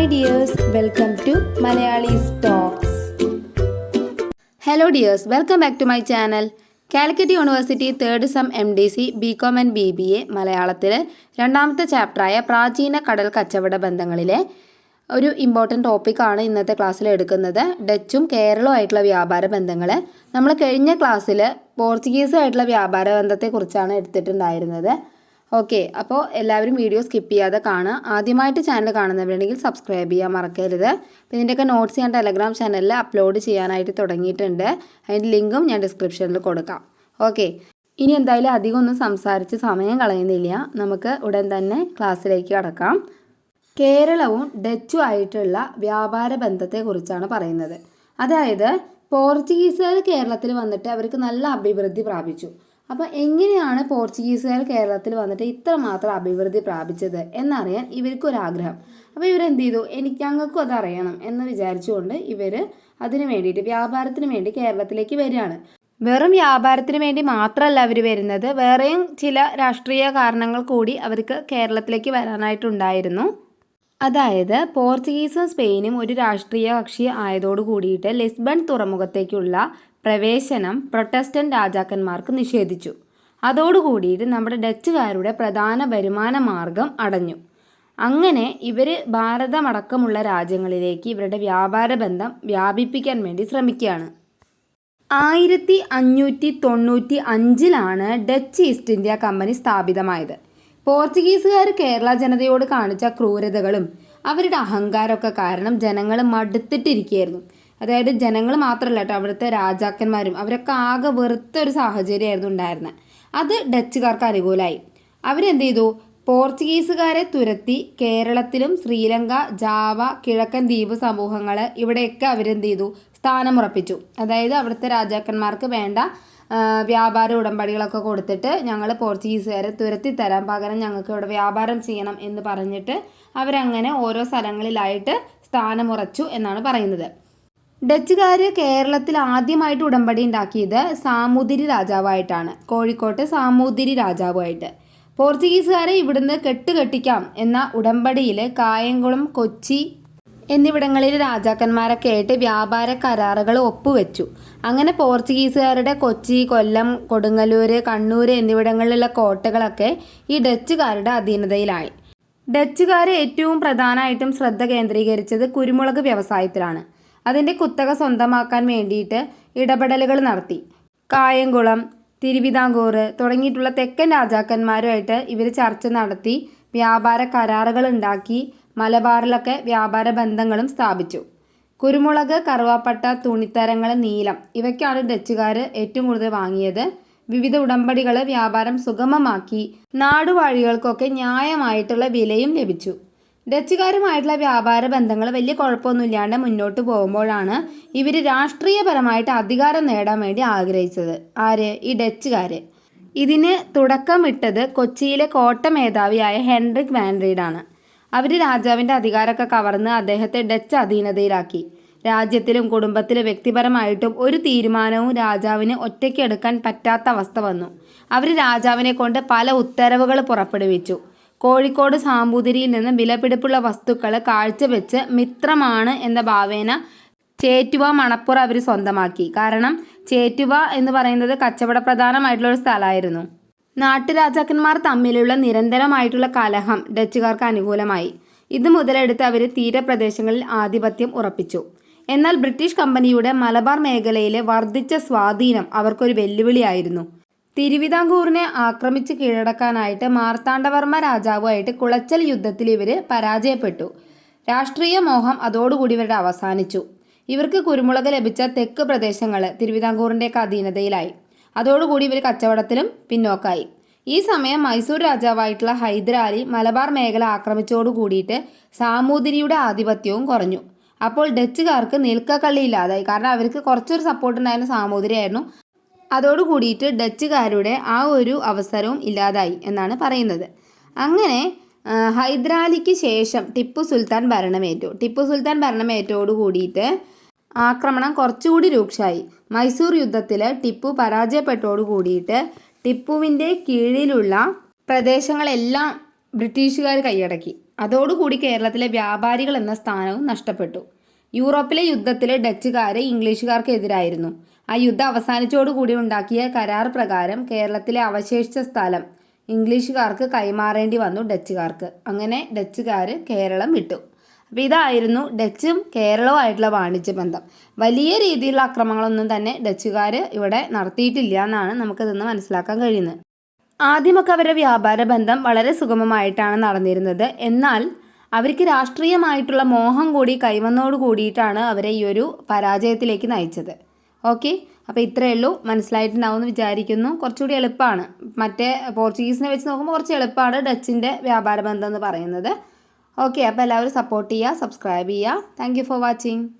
Hi dears welcome to Malayalees stocks hello dears welcome back to my channel Calicut university third sem M D C B com and B B A മലയാളത്തിൽ രണ്ടാമത്തെ ചാപ്റ്ററായ പ്രാചീന കടൽ കച്ചവട ബന്ധങ്ങളിലെ ഒരു important ടോപ്പിക്കാണ് ഇന്നത്തെ ക്ലാസ്സിൽ എടുക്കുന്നത്. ഡച്ചും കേരളവും ആയിട്ടുള്ള വ്യാപാര ബന്ധങ്ങൾ നമ്മൾ കഴിഞ്ഞ ക്ലാസ്സിൽ പോർച്ചുഗീസുമായിട്ടുള്ള വ്യാപാര ബന്ധത്തെക്കുറിച്ചാണ് എടുത്തിട്ടുണ്ടായിരുന്നത്. ഓക്കെ അപ്പോൾ എല്ലാവരും വീഡിയോ സ്കിപ്പ് ചെയ്യാതെ കാണുക. ആദ്യമായിട്ട് ചാനൽ കാണുന്നവരുണ്ടെങ്കിൽ സബ്സ്ക്രൈബ് ചെയ്യാൻ മറക്കരുത്. അപ്പോൾ ഇതിന്റെയൊക്കെ നോട്ട്സ് ഞാൻ ടെലഗ്രാം ചാനലിൽ അപ്ലോഡ് ചെയ്യാനായിട്ട് തുടങ്ങിയിട്ടുണ്ട്. അതിന്റെ ലിങ്കും ഞാൻ ഡിസ്ക്രിപ്ഷനിൽ കൊടുക്കാം. ഓക്കെ ഇനി എന്തായാലും അധികം ഒന്നും സംസാരിച്ച് സമയം കളയുന്നില്ല. നമുക്ക് ഉടൻ തന്നെ ക്ലാസ്സിലേക്ക് കടക്കാം. കേരളവും ഡച്ചും ആയിട്ടുള്ള വ്യാപാര ബന്ധത്തെക്കുറിച്ചാണ് പറയുന്നത്. അതായത് പോർച്ചുഗീസുകാർ കേരളത്തിൽ വന്നിട്ട് അവർക്ക് നല്ല അഭിവൃദ്ധി പ്രാപിച്ചു. അപ്പോൾ എങ്ങനെയാണ് പോർച്ചുഗീസുകാർ കേരളത്തിൽ വന്നിട്ട് ഇത്രമാത്രം അഭിവൃദ്ധി പ്രാപിച്ചത് എന്നറിയാൻ ഇവർക്കൊരാഗ്രഹം. അപ്പോൾ ഇവരെന്ത് ചെയ്തു എനിക്ക് ഞങ്ങൾക്കും അതറിയണം എന്ന് വിചാരിച്ചുകൊണ്ട് ഇവർ അതിനു വേണ്ടിയിട്ട് വ്യാപാരത്തിന് വേണ്ടി കേരളത്തിലേക്ക് വരികയാണ്. വെറും വ്യാപാരത്തിന് വേണ്ടി മാത്രമല്ല അവർ വരുന്നത്. വേറെയും ചില രാഷ്ട്രീയ കാരണങ്ങൾ കൂടി അവർക്ക് കേരളത്തിലേക്ക് വരാനായിട്ടുണ്ടായിരുന്നു. അതായത് പോർച്ചുഗീസും സ്പെയിനും ഒരു രാഷ്ട്രീയ കക്ഷി ആയതോടു കൂടിയിട്ട് ലിസ്ബൺ തുറമുഖത്തേക്കുള്ള പ്രവേശനം പ്രൊട്ടസ്റ്റന്റ് രാജാക്കന്മാർക്ക് നിഷേധിച്ചു. അതോടുകൂടിയിട്ട് നമ്മുടെ ഡച്ചുകാരുടെ പ്രധാന വരുമാന മാർഗം അടഞ്ഞു. അങ്ങനെ ഇവർ ഭാരതമടക്കമുള്ള രാജ്യങ്ങളിലേക്ക് ഇവരുടെ വ്യാപാര ബന്ധം വ്യാപിപ്പിക്കാൻ വേണ്ടി ശ്രമിക്കുകയാണ്. ആയിരത്തി അഞ്ഞൂറ്റി തൊണ്ണൂറ്റി അഞ്ചിലാണ് ഡച്ച് ഈസ്റ്റ് ഇന്ത്യ കമ്പനി സ്ഥാപിതമായത്. പോർച്ചുഗീസുകാർ കേരള ജനതയോട് കാണിച്ച ക്രൂരതകളും അവരുടെ അഹങ്കാരമൊക്കെ കാരണം ജനങ്ങൾ മടുത്തിട്ടിരിക്കുകയായിരുന്നു. അതായത് ജനങ്ങൾ മാത്രമല്ല കേട്ടോ അവിടുത്തെ രാജാക്കന്മാരും അവരൊക്കെ ആകെ വെറുത്ത ഒരു സാഹചര്യമായിരുന്നു ഉണ്ടായിരുന്നത് അത് ഡച്ചുകാർക്ക് അനുകൂലമായി അവരെന്ത് ചെയ്തു? പോർച്ചുഗീസുകാരെ തുരത്തി കേരളത്തിലും ശ്രീലങ്ക ജാവ കിഴക്കൻ ദ്വീപ് സമൂഹങ്ങൾ ഇവിടെയൊക്കെ അവരെന്ത് ചെയ്തു? സ്ഥാനമുറപ്പിച്ചു. അതായത് അവിടുത്തെ രാജാക്കന്മാർക്ക് വേണ്ട വ്യാപാര ഉടമ്പടികളൊക്കെ കൊടുത്തിട്ട് ഞങ്ങൾ പോർച്ചുഗീസുകാരെ തുരത്തി തരാം പകരം ഞങ്ങൾക്ക് ഇവിടെ വ്യാപാരം ചെയ്യണം എന്ന് പറഞ്ഞിട്ട് അവരങ്ങനെ ഓരോ സ്ഥലങ്ങളിലായിട്ട് സ്ഥാനമുറച്ചു എന്നാണ് പറയുന്നത്. ഡച്ചുകാർ കേരളത്തിൽ ആദ്യമായിട്ട് ഉടമ്പടി ഉണ്ടാക്കിയത് സാമൂതിരി രാജാവായിട്ടാണ്. കോഴിക്കോട്ട് സാമൂതിരി രാജാവുമായിട്ട്. പോർച്ചുഗീസുകാരെ ഇവിടുന്ന് കെട്ടുകെട്ടിക്കാം എന്ന ഉടമ്പടിയിൽ കായംകുളം കൊച്ചി എന്നിവിടങ്ങളിൽ രാജാക്കന്മാരൊക്കെ ആയിട്ട് വ്യാപാര കരാറുകൾ ഒപ്പുവെച്ചു. അങ്ങനെ പോർച്ചുഗീസുകാരുടെ കൊച്ചി കൊല്ലം കൊടുങ്ങല്ലൂർ കണ്ണൂർ എന്നിവിടങ്ങളിലുള്ള കോട്ടകളൊക്കെ ഈ ഡച്ചുകാരുടെ അധീനതയിലായി. ഡച്ചുകാർ ഏറ്റവും പ്രധാനമായിട്ടും ശ്രദ്ധ കേന്ദ്രീകരിച്ചത് കുരുമുളക് വ്യവസായത്തിലാണ്. അതിന്റെ കുത്തക സ്വന്തമാക്കാൻ വേണ്ടിയിട്ട് ഇടപെടലുകൾ നടത്തി. കായംകുളം തിരുവിതാംകൂർ തുടങ്ങിയിട്ടുള്ള തെക്കൻ രാജാക്കന്മാരുമായിട്ട് ഇവർ ചർച്ച നടത്തി വ്യാപാര കരാറുകൾ ഉണ്ടാക്കി മലബാറിലൊക്കെ വ്യാപാര ബന്ധങ്ങളും സ്ഥാപിച്ചു. കുരുമുളക് കറുവാപ്പട്ട തുണിത്തരങ്ങൾ നീലം ഇവയ്ക്കാണ് ഡച്ചുകാർ ഏറ്റവും കൂടുതൽ വാങ്ങിയത്. വിവിധ ഉടമ്പടികൾ വ്യാപാരം സുഗമമാക്കി നാടുവാഴികൾക്കൊക്കെ ന്യായമായിട്ടുള്ള വിലയും ലഭിച്ചു. ഡച്ചുകാരുമായിട്ടുള്ള വ്യാപാര ബന്ധങ്ങൾ വലിയ കുഴപ്പമൊന്നുമില്ലാണ്ട് മുന്നോട്ട് പോകുമ്പോഴാണ് ഇവർ രാഷ്ട്രീയപരമായിട്ട് അധികാരം നേടാൻ വേണ്ടി ആഗ്രഹിച്ചത്. ആര്? ഈ ഡച്ചുകാർ ഇതിന് തുടക്കമിട്ടത് കൊച്ചിയിലെ കോട്ട മേധാവിയായ ഹെൻറിക് വാൻഡ്രീഡാണ് അവർ രാജാവിന്റെ അധികാരമൊക്കെ കവർന്ന് അദ്ദേഹത്തെ ഡച്ച് അധീനതയിലാക്കി. രാജ്യത്തിലും കുടുംബത്തിലും വ്യക്തിപരമായിട്ടും ഒരു തീരുമാനവും രാജാവിന് ഒറ്റയ്ക്ക് എടുക്കാൻ പറ്റാത്ത അവസ്ഥ വന്നു. അവർ രാജാവിനെ കൊണ്ട് പല ഉത്തരവുകൾ പുറപ്പെടുവിച്ചു. കോഴിക്കോട് സാമ്പൂതിരിയിൽ നിന്ന് വിലപിടിപ്പുള്ള വസ്തുക്കൾ കാഴ്ചവെച്ച് മിത്രമാണ് എന്ന ഭാവേന ചേറ്റുവ മണപ്പുറ അവർ സ്വന്തമാക്കി. കാരണം ചേറ്റുവ എന്ന് പറയുന്നത് കച്ചവട പ്രധാനമായിട്ടുള്ള ഒരു സ്ഥലമായിരുന്നു. നാട്ടുരാജാക്കന്മാർ തമ്മിലുള്ള നിരന്തരമായിട്ടുള്ള കലഹം ഡച്ചുകാർക്ക് അനുകൂലമായി. ഇത് മുതലെടുത്ത് അവർ തീരപ്രദേശങ്ങളിൽ ആധിപത്യം ഉറപ്പിച്ചു. എന്നാൽ ബ്രിട്ടീഷ് കമ്പനിയുടെ മലബാർ മേഖലയിലെ വർദ്ധിച്ച സ്വാധീനം അവർക്കൊരു വെല്ലുവിളിയായിരുന്നു. തിരുവിതാംകൂറിനെ ആക്രമിച്ച് കീഴടക്കാനായിട്ട് മാർത്താണ്ഡവർമ്മ രാജാവുമായിട്ട് കുളച്ചൽ യുദ്ധത്തിൽ ഇവർ പരാജയപ്പെട്ടു. രാഷ്ട്രീയ മോഹം അതോടുകൂടി ഇവരുടെ അവസാനിച്ചു. ഇവർക്ക് കുരുമുളക് ലഭിച്ച തെക്ക് പ്രദേശങ്ങൾ തിരുവിതാംകൂറിന്റെയൊക്കെ അധീനതയിലായി. അതോടുകൂടി ഇവർ കച്ചവടത്തിലും പിന്നോക്കായി. ഈ സമയം മൈസൂർ രാജാവായിട്ടുള്ള ഹൈദരാലി മലബാർ മേഖല ആക്രമിച്ചോടു കൂടിയിട്ട് സാമൂതിരിയുടെ ആധിപത്യവും കുറഞ്ഞു. അപ്പോൾ ഡച്ചുകാർക്ക് നിൽക്കക്കള്ളിയില്ലാതായി. കാരണം അവർക്ക് കുറച്ചൊരു സപ്പോർട്ട് ഉണ്ടായിരുന്ന സാമൂതിരിയായിരുന്നു. അതോടു കൂടിയിട്ട് ഡച്ചുകാരുടെ ആ ഒരു അവസരവും ഇല്ലാതായി എന്നാണ് പറയുന്നത്. അങ്ങനെ ഹൈദരാലിക്ക് ശേഷം ടിപ്പു സുൽത്താൻ ഭരണമേറ്റു. ടിപ്പു സുൽത്താൻ ഭരണമേറ്റോടു കൂടിയിട്ട് ആക്രമണം കുറച്ചുകൂടി രൂക്ഷമായി മൈസൂർ യുദ്ധത്തിൽ ടിപ്പു പരാജയപ്പെട്ടോടു കൂടിയിട്ട് ടിപ്പുവിന്റെ കീഴിലുള്ള പ്രദേശങ്ങളെല്ലാം ബ്രിട്ടീഷുകാർ കൈയടക്കി. അതോടുകൂടി കേരളത്തിലെ വ്യാപാരികൾ എന്ന സ്ഥാനവും നഷ്ടപ്പെട്ടു. യൂറോപ്പിലെ യുദ്ധത്തിലെ ഡച്ചുകാർ ഇംഗ്ലീഷുകാർക്കെതിരായിരുന്നു. ആ യുദ്ധം അവസാനിച്ചോടുകൂടി ഉണ്ടാക്കിയ കരാർ പ്രകാരം കേരളത്തിലെ അവശേഷിച്ച സ്ഥലം ഇംഗ്ലീഷുകാർക്ക് കൈമാറേണ്ടി വന്നു ഡച്ചുകാർക്ക്. അങ്ങനെ ഡച്ചുകാർ കേരളം വിട്ടു. അപ്പോൾ ഇതായിരുന്നു ഡച്ചും കേരളവുമായിട്ടുള്ള വാണിജ്യ ബന്ധം. വലിയ രീതിയിലുള്ള അക്രമങ്ങളൊന്നും തന്നെ ഡച്ചുകാർ ഇവിടെ നടത്തിയിട്ടില്ല എന്നാണ് നമുക്കിതൊന്ന് മനസ്സിലാക്കാൻ കഴിയുന്നത്. ആദ്യമൊക്കെ അവരുടെ വ്യാപാര ബന്ധം വളരെ സുഗമമായിട്ടാണ് നടന്നിരുന്നത്. എന്നാൽ അവർക്ക് രാഷ്ട്രീയമായിട്ടുള്ള മോഹം കൂടി കൈവന്നോട് കൂടിയിട്ടാണ് അവരെ ഈ ഒരു പരാജയത്തിലേക്ക് നയിച്ചത്. ഓക്കെ? അപ്പോൾ ഇത്രയേ ഉള്ളൂ. മനസ്സിലായിട്ടുണ്ടാവും എന്ന് വിചാരിക്കുന്നു. കുറച്ചുകൂടി എളുപ്പമാണ്. മറ്റേ പോർച്ചുഗീസിനെ വെച്ച് നോക്കുമ്പോൾ കുറച്ച് എളുപ്പമാണ് ഡച്ചിന്റെ വ്യാപാര ബന്ധം എന്ന് പറയുന്നത്. ഓക്കെ? അപ്പോൾ എല്ലാവരും സപ്പോർട്ട് ചെയ്യുക സബ്സ്ക്രൈബ് ചെയ്യുക. Thank for watching.